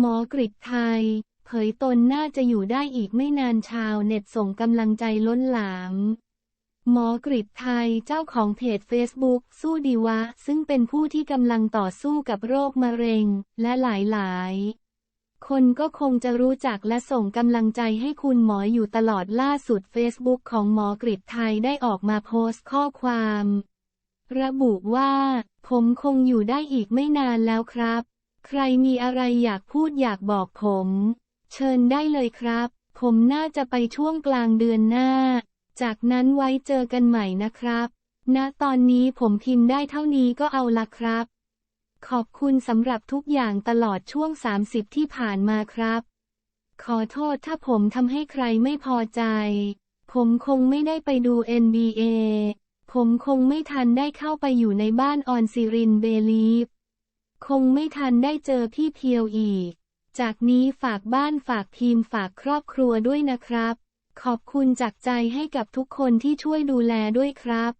หมอกริดไทย เผยตนน่าจะอยู่ได้อีกไม่นานชาวเน็ตส่งกำลังใจล้นหลาม หมอกริดไทยเจ้าของเพจ Facebook สู้ดีวะ ซึ่งเป็นผู้ที่กำลังต่อสู้กับโรคมะเร็ง และหลายๆคนก็คงจะรู้จักและส่งกำลังใจให้คุณหมออยู่ตลอดล่าสุด Facebook ของหมอกริดไทยได้ออกมาโพสต์ข้อความ ระบุว่า ผมคงอยู่ได้อีกไม่นานแล้วครับ ใครมีอะไรอยากพูดอยากบอกผม เชิญได้เลยครับ ผมน่าจะไปช่วงกลางเดือนหน้า จากนั้นไว้เจอกันใหม่นะครับณตอนนี้ผมพิมพ์ได้เท่านี้ก็เอาละครับ ขอบคุณสำหรับทุกอย่างตลอดช่วง 30 ที่ผ่านมาครับ ขอโทษถ้าผมทำให้ใครไม่พอใจ ผมคงไม่ได้ไปดู NBA ผมคงไม่ทันได้เข้าไปอยู่ในบ้านออนซิรินเบลีฟ คงไม่ทันได้เจอพี่เพียวอีก จากนี้ฝากบ้านฝากทีมฝากครอบครัวด้วยนะครับ ขอบคุณจากใจให้กับทุกคนที่ช่วยดูแลด้วยครับ